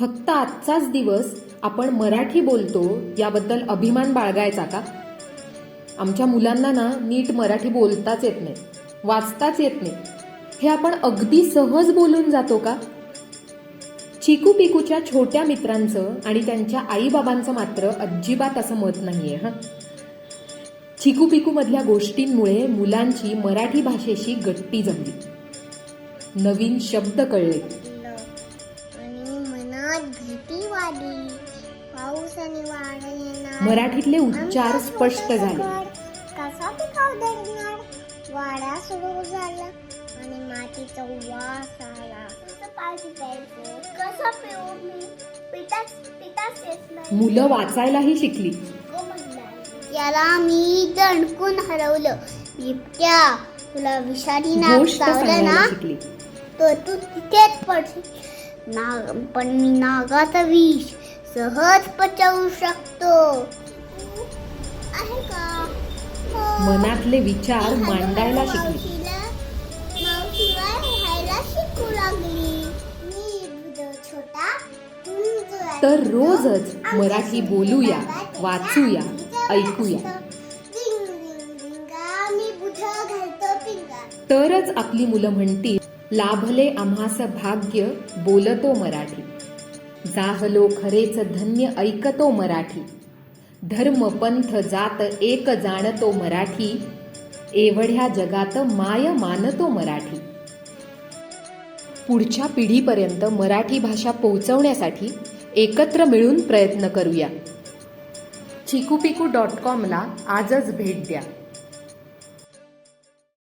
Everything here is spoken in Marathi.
फक्त आजचाच दिवस आपण मराठी बोलतो याबद्दल अभिमान बाळगायचा का? आमच्या मुलांना ना नीट मराठी बोलताच येत नाही वाचताच येत नाही. हे आपण अगदी सहज बोलून जातो का? चिकू पिकूच्या छोट्या मित्रांचं आणि त्यांच्या आईबाबांचं मात्र अजिबात असं मत नाहीये हां? चिकू पिकूमधल्या गोष्टींमुळे मुलांची मराठी भाषेशी गट्टी जमली. नवीन शब्द कळले. भीती वाढली पाऊस आणि वारा येणार मराठीतले उच्चार स्पष्ट झाले. कसा पिकाव धरणार वारा सुरू झाला आणि मातीचा वास आला. कसं पाणी प्यायचं कसं पिऊ मी पिठाच पिठाच येत नाही. मुलं वाचायलाही शिकली. याला मी दणकून हरवलं बिबट्या तुला विषारी नाग गोष्ट सांगायला ना शिकली. तर तू तिथेच पडशील. नाग पण मी नागाचा विष सहज पचवू शकतो. आहे का? हो. मनातले विचार मांडायला शिकली. शिकू लागली. मी छोटा. तर रोजच मराठी बोलूया वाचूया ऐकूया. तरच आपली मुलं म्हणतील लाभले आम्हास भाग्य बोलतो मराठी. जाहलो खरेच धन्य ऐकतो मराठी. धर्म पंथ जात एक जाणतो मराठी. एवढ्या जगात माय मानतो मराठी. पुढच्या पिढीपर्यंत मराठी भाषा पोहोचवण्यासाठी एकत्र मिळून प्रयत्न करूया. चिकूपिकू डॉट कॉमला आजच भेट द्या.